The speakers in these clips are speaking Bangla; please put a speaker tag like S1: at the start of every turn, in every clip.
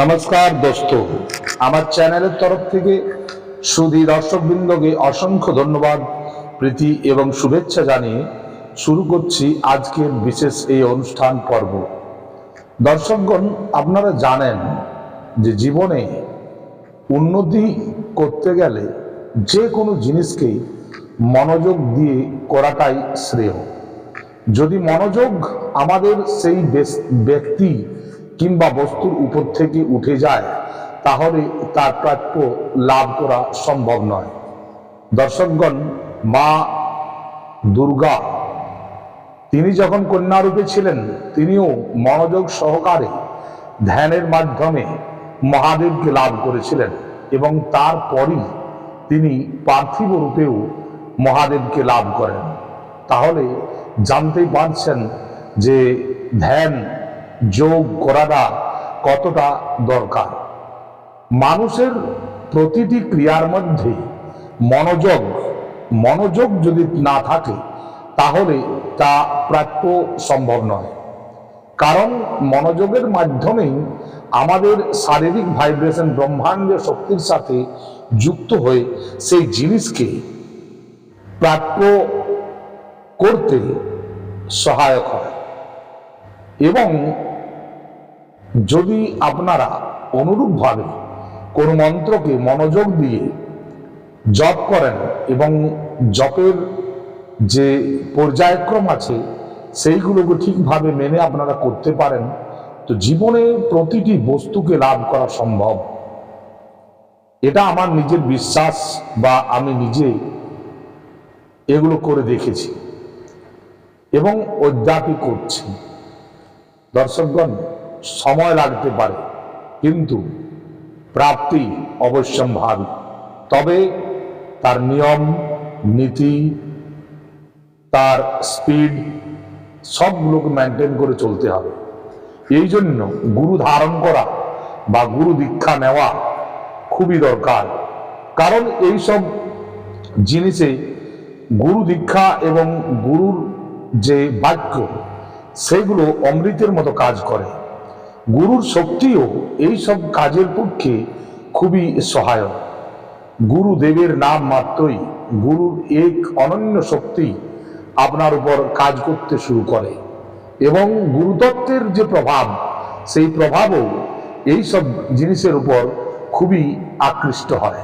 S1: নমস্কার দোস্ত। আমার চ্যানেলের তরফ থেকে সুধী দর্শকবৃন্দকে অসংখ্য ধন্যবাদ, প্রীতি এবং শুভেচ্ছা জানিয়ে শুরু করছি আজকের বিশেষ এই অনুষ্ঠান পর্ব। দর্শকগণ, আপনারা জানেন যে জীবনে উন্নতি করতে গেলে যে কোনো জিনিসকে মনোযোগ দিয়ে করাটাই শ্রেয়। যদি মনোযোগ আমাদের সেই ব্যক্তি কিংবা বস্তুর উপর থেকে উঠে যায়, তাহলে তার প্রাপ্য লাভ করা সম্ভব নয়। দর্শকগণ, মা দুর্গা, তিনি যখন কন্যারূপে ছিলেন, তিনিও মনোযোগ সহকারে ধ্যানের মাধ্যমে মহাদেবকে লাভ করেছিলেন এবং তারপরই তিনি পার্থিব রূপেও মহাদেবকে লাভ করেন। তাহলে জানতেই পারছেন যে ধ্যান যোগ করাটা কতটা দরকার? মানুষের প্রতিটি ক্রিয়ার মধ্যে মনোযোগ মনোযোগ যদি না থাকে, তাহলে তা প্রাপ্য সম্ভব নয়। কারণ মনোযোগের মাধ্যমেই আমাদের শারীরিক ভাইব্রেশন ব্রহ্মাণ্ডীয় শক্তির সাথে যুক্ত হয়ে সেই জিনিসকে প্রাপ্য করতে সহায়ক হয়। এবং যদি আপনারা অনুরূপভাবে কোনো মন্ত্রকে মনোযোগ দিয়ে জপ করেন এবং জপের যে পর্যায়ক্রম আছে, সেইগুলোকে ঠিকভাবে মেনে আপনারা করতে পারেন, তো জীবনে প্রতিটি বস্তুকে লাভ করা সম্ভব। এটা আমার নিজের বিশ্বাস বা আমি নিজে এগুলো করে দেখেছি এবং অধ্যাপই করছি। দর্শকগণ, সময় লাগতে পারে, কিন্তু প্রাপ্তি অবশ্যম্ভাবী। তবে তার নিয়ম, নীতি, তার স্পিড সবগুলোকে মেনটেন করে চলতে হবে। এই জন্য গুরু ধারণ করা বা গুরু দীক্ষা নেওয়া খুবই দরকার। কারণ এই সব জিনিসে গুরু দীক্ষা এবং গুরুর যে বাক্য সেগুলো অমৃতের মতো কাজ করে। গুরুর শক্তিও এই সব কাজের পক্ষে খুবই সহায়ক। গুরুদেবের নাম মাত্রই গুরুর এক অনন্য শক্তি আপনার উপর কাজ করতে শুরু করে এবং গুরুতত্ত্বের যে প্রভাব, সেই প্রভাবও এই সব জিনিসের উপর খুবই আকৃষ্ট হয়।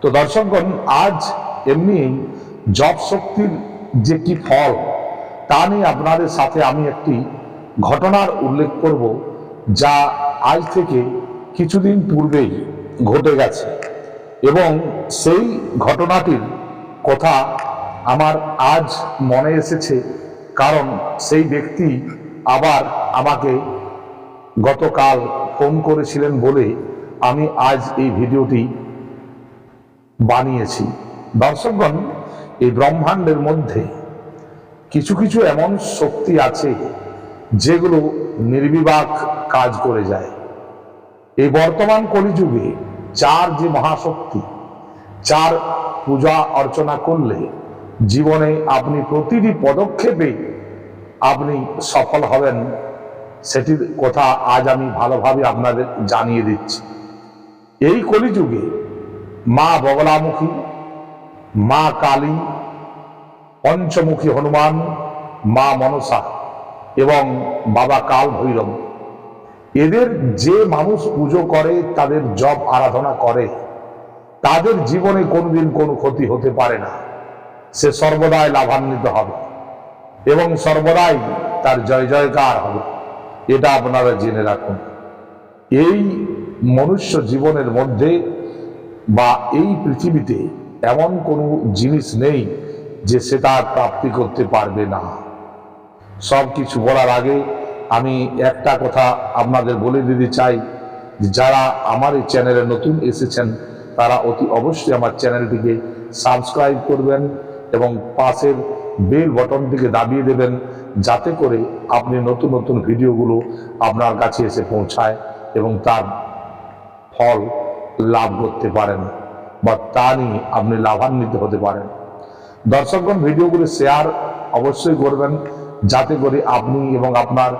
S1: তো দর্শকগণ, আজ এমনি জব শক্তির যে কি ফল তা নিয়ে আপনাদের সাথে আমি একটি ঘটনার উল্লেখ করব যা আজ থেকে কিছুদিন পূর্বেই ঘটে গেছে। এবং সেই ঘটনাটির কথা আমার আজ মনে এসেছে, কারণ সেই ব্যক্তি আবার আমাকে গতকাল ফোন করেছিলেন বলে আমি আজ এই ভিডিওটি বানিয়েছি। দর্শকগণ, এই ব্রহ্মাণ্ডের মধ্যে কিছু কিছু এমন শক্তি আছে যেগুলো নির্বিবাক কাজ করে যায়। এই বর্তমান কলিযুগে চার যে মহাশক্তি চার পূজা অর্চনা করলে জীবনে আপনি প্রতিটি পদক্ষেপে আপনি সফল হবেন, সেটির কথা আজ আমি ভালোভাবে আপনাদের জানিয়ে দিচ্ছি। এই কলিযুগে মা বগলামুখী, মা কালী পঞ্চমুখী হনুমান, মা মনসা এবং বাবা কাল ভৈরব এদের যে মানুষ পুজো করে, তাদের জপ আরাধনা করে, তাদের জীবনে কোনোদিন কোনো ক্ষতি হতে পারে না। সে সর্বদাই লাভান্বিত হবে এবং সর্বদাই তার জয় জয়কার হবে। এটা আপনারা জেনে রাখুন। এই মনুষ্য জীবনের মধ্যে বা এই পৃথিবীতে এমন কোনো জিনিস নেই যে সে তার প্রাপ্তি করতে পারবে না। সব কিছু বলার আগে আমি একটা কথা আপনাদের বলে দিতে চাই যারা আমার এই চ্যানেলে নতুন এসেছেন, তারা অতি অবশ্যই আমার চ্যানেলটিকে সাবস্ক্রাইব করবেন এবং পাশের বেল বটনটিকে দাবিয়ে দেবেন যাতে করে আপনি নতুন নতুন ভিডিওগুলো আপনার কাছে এসে পৌঁছায় এবং তার ফল লাভ করতে পারেন বা তা নিয়ে আপনি লাভান্বিত হতে পারেন। দর্শকগণ, ভিডিওগুলি শেয়ার অবশ্যই করবেন, যাতে করে আপনি এবং আপনার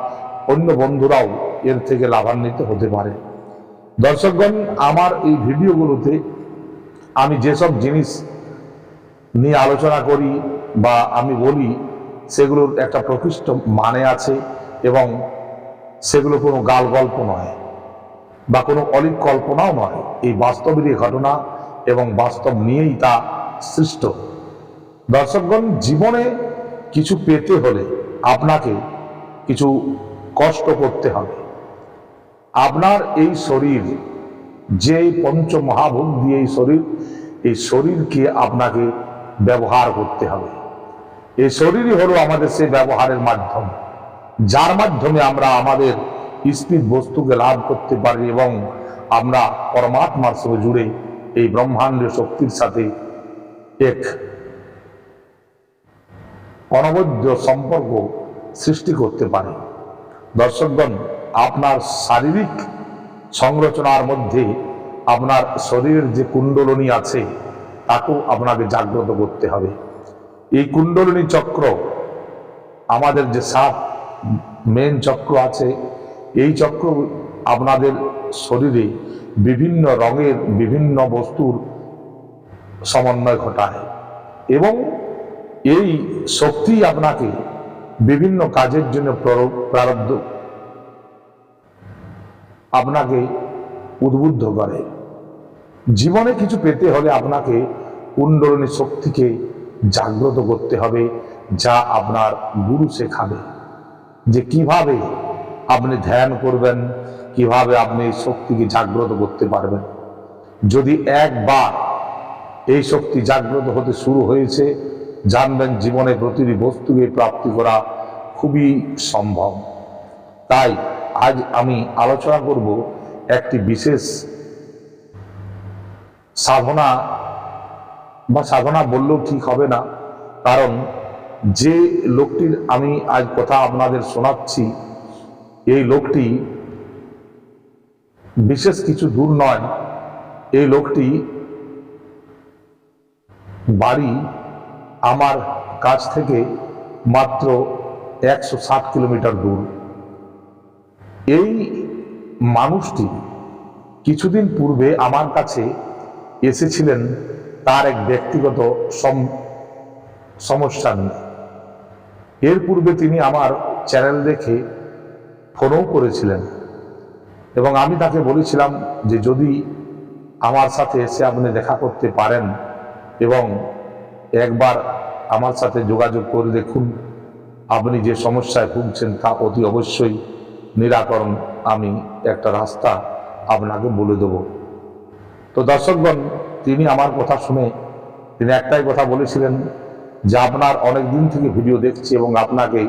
S1: অন্য বন্ধুরাও এর থেকে লাভান্বিত হতে পারে। দর্শকগণ, আমার এই ভিডিওগুলোতে আমি যেসব জিনিস নিয়ে আলোচনা করি বা আমি বলি, সেগুলোর একটা প্রকৃষ্ট মানে আছে এবং সেগুলো কোনো গাল গল্প নয় বা কোনো অলিক কল্পনাও নয়। এই বাস্তবেরই ঘটনা এবং বাস্তব নিয়েই তা সৃষ্ট। দর্শকগণ, জীবনে কিছু পেতে হলে আপনাকে কিছু কষ্ট করতে হবে। আপনার এই শরীর, যে পঞ্চ মহাভোগ দিয়ে এই শরীর, এই শরীরকে আপনাকে ব্যবহার করতে হবে। এই শরীরই হলো আমাদের সেই ব্যবহারের মাধ্যম, যার মাধ্যমে আমরা আমাদের স্থির বস্তুকে লাভ করতে পারি এবং আমরা পরমাত্মার সঙ্গে জুড়ে এই ব্রহ্মাণ্ডের শক্তির সাথে এক অনবদ্য সম্পর্ক সৃষ্টি করতে পারে। দর্শকগণ, আপনার শারীরিক সংরচনার মধ্যে আপনার শরীরের যে কুণ্ডলনী আছে, তাকেও আপনাকে জাগ্রত করতে হবে। এই কুণ্ডলনী চক্র, আমাদের যে সাত মেন চক্র আছে, এই চক্র আপনাদের শরীরে বিভিন্ন রঙের বিভিন্ন বস্তুর সমন্বয় ঘটায় এবং এই শক্তি আপনাকে বিভিন্ন কাজের জন্য প্র- প্রারব্ধ, আপনাকে উদ্বুদ্ধ করে। জীবনে কিছু পেতে হলে আপনাকে কুণ্ডলিনী শক্তিকে জাগ্রত করতে হবে, যা আপনার গুরু শেখাবে। যে কীভাবে আপনি ধ্যান করবেন, কীভাবে আপনি এই শক্তিকে জাগ্রত করতে পারবেন। যদি একবার এই শক্তি জাগ্রত হতে শুরু হয়েছে জানবেন জীবনে প্রতিটি বস্তুকে প্রাপ্তি করা খুবই সম্ভব। তাই আজ আমি আলোচনা করব একটি বিশেষ সাধনা বা সাধনা বললেও ঠিক হবে না। কারণ যে লোকটির আমি আজ কথা আপনাদের শোনাচ্ছি, এই লোকটি বিশেষ কিছু দূর নয়। এই লোকটি বাড়ি আমার কাছ থেকে মাত্র একশো ষাট কিলোমিটার দূর। এই মানুষটি কিছুদিন পূর্বে আমার কাছে এসেছিলেন তার এক ব্যক্তিগত সম- সমস্যা নিয়ে। এর পূর্বে তিনি আমার চ্যানেল দেখে ফোনও করেছিলেন এবং আমি তাকে বলেছিলাম যে যদি আমার সাথে এসে আপনি দেখা করতে পারেন এবং একবার আমার সাথে যোগাযোগ করে দেখুন, আপনি যে সমস্যায় ভুগছেন তা অতি অবশ্যই নিরাকরণ আমি একটা রাস্তা আপনাকে বলে দেব। তো দর্শকগণ, তিনি আমার কথা শুনে, তিনি একটাই কথা বলেছিলেন যে আপনার অনেক দিন থেকে ভিডিও দেখছি এবং আপনাকে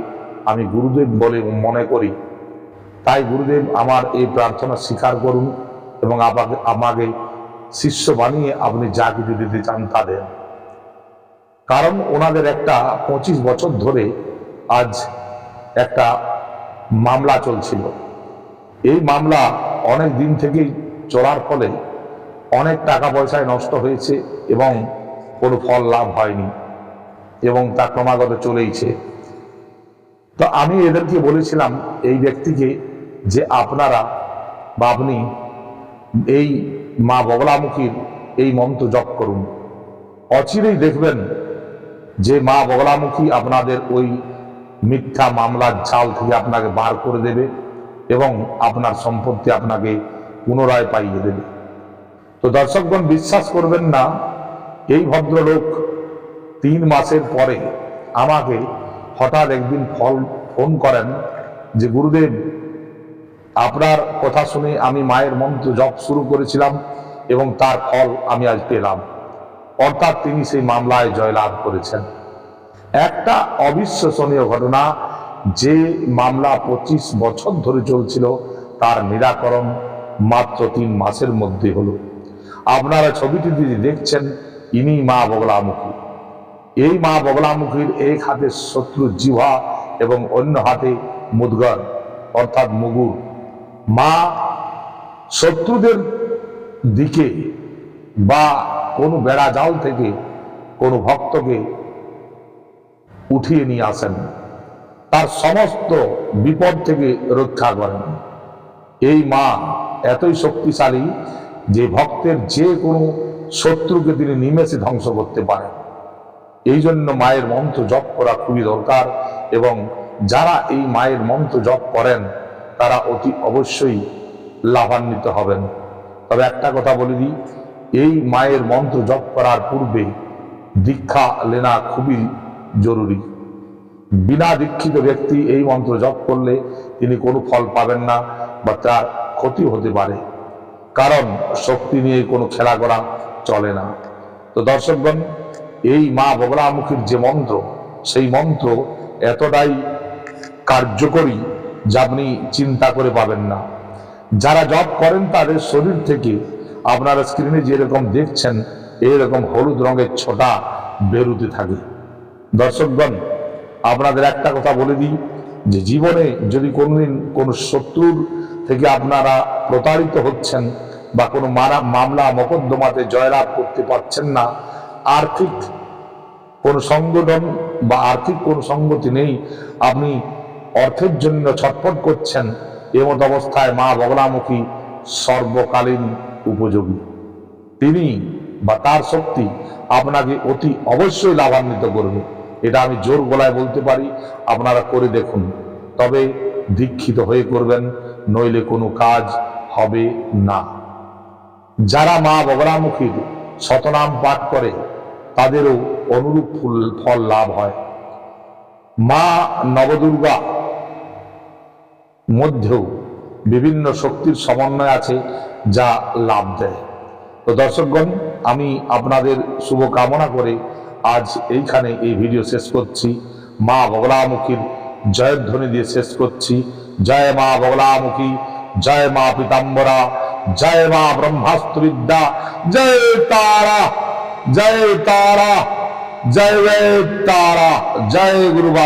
S1: আমি গুরুদেব বলে মনে করি। তাই গুরুদেব আমার এই প্রার্থনা স্বীকার করুন এবং আমাকে আমাকে শিষ্য বানিয়ে আপনি যা কিছু দিতে চান তা দেন। কারণ ওনাদের একটা পঁচিশ বছর ধরে আজ একটা মামলা চলছিল। এই মামলা অনেক দিন থেকেই চলার ফলে অনেক টাকা পয়সায় নষ্ট হয়েছে এবং কোনো ফল লাভ হয়নি এবং তা ক্রমাগত চলেইছে। তো আমি এদেরকে বলেছিলাম, এই ব্যক্তিকে যে আপনারা বা আপনি এই মা বগলামুখীর এই মন্ত্র জপ করুন। অচিরেই দেখবেন যে মা বগলামুখী আপনাদের ওই মিথ্যা মামলার জাল থেকে আপনাকে বার করে দেবে এবং আপনার সম্পত্তি আপনাকে পুনরায় পাইয়ে দেবে। তো দর্শকগণ, বিশ্বাস করবেন না, এই ভদ্রলোক তিন মাসের পরে আমাকে হঠাৎ একদিন ফল, ফোন করেন যে, গুরুদেব, আপনার কথা শুনে আমি মায়ের মন্ত্র জপ শুরু করেছিলাম এবং তার ফল আমি আজ পেলাম। অর্থাৎ তিনি সেই মামলায় জয়লাভ করেছেন। একটা অবিশ্বসনীয় ঘটনা, যে মামলা পঁচিশ বছর ধরে চলছিল, তার নিরাকরণ মাত্র তিন মাসের মধ্যে হল। আপনারা ছবিটি যদি দেখছেন ইনি মা বগলামুখী। এই মা বগলামুখীর এক হাতে শত্রু জিহ্বা এবং অন্য হাতে মুদগর অর্থাৎ মুগুর। মা শত্রুদের দিকে বা কোনো বেড়া জাল থেকে কোনো ভক্তকে উঠিয়ে নিয়ে আসেন। তার সমস্ত বিপদ থেকে রক্ষা করেন। এই মা এতই শক্তিশালী যে ভক্তের যে কোনো শত্রুকে তিনি নিমেষে ধ্বংস করতে পারেন। এই জন্য মায়ের মন্ত্র জপ করা খুবই দরকার এবং যারা এই মায়ের মন্ত্র জপ করেন, তারা অতি অবশ্যই লাভান্বিত হবেন। তবে একটা কথা বলে দিই এই মায়ের মন্ত্র জপ করার পূর্বে দীক্ষা লেনা খুবই জরুরি। বিনা দীক্ষিত ব্যক্তি এই মন্ত্র জপ করলে তিনি কোনো ফল পাবেন না বা তার ক্ষতি হতে পারে। কারণ শক্তি নিয়ে কোনো খেলা করা চলে না। তো দর্শকগণ, এই মা বগলামুখীর যে মন্ত্র, সেই মন্ত্র এতটাই কার্যকরী যা আপনি চিন্তা করে পাবেন না। যারা জব করেন তাদের শরীর থেকে আপনারা স্ক্রিনে যেরকম দেখছেন, এরকম হলুদ রঙের ছোটা বেরুতে থাকে। দর্শকগণ, আপনাদের একটা কথা বলে দিই, যে জীবনে যদি কোনোদিন কোনো শত্রুর থেকে আপনারা প্রতারিত হচ্ছেন বা কোনো মারা, মামলা, মকদ্দমাতে জয়লাভ করতে পারছেন না, আর্থিক কোনো সংগঠন বা আর্থিক কোনো সঙ্গতি নেই, আপনি অর্থের জন্য ছটফট করছেন, এমত অবস্থায় মা বগলামুখী সর্বকালীন উপযোগী। তিনি বা তার শক্তি আপনাকে অতি অবশ্যই লাভান্বিত করবে। এটা আমি জোর গলায় বলতে পারি, আপনারা করে দেখুন। তবে দীক্ষিত হয়ে করবেন, নইলে কোনো কাজ হবে না। যারা মা বগরামুখীর শতনাম পাঠ করে, তাদেরও অনুরূপ ফুল, ফল লাভ হয়। মা নবদুর্গা মধ্যেও বিভিন্ন শক্তির সমন্বয় আছে যা লাভ দেয়। তো দর্শকগণ, আমি আপনাদের শুভ কামনা করে আজ এইখানে এই ভিডিও শেষ করছি। মা বগলামুখীর জয়ধ্বনি দিয়ে শেষ করছি। জয় মা বগলামুখী, জয় মা পিতাম্বরা, জয় মা ব্রহ্মাস্ত্র বিদ্যা জয় তারা জয় তারা জয় তারা, জয় গুরু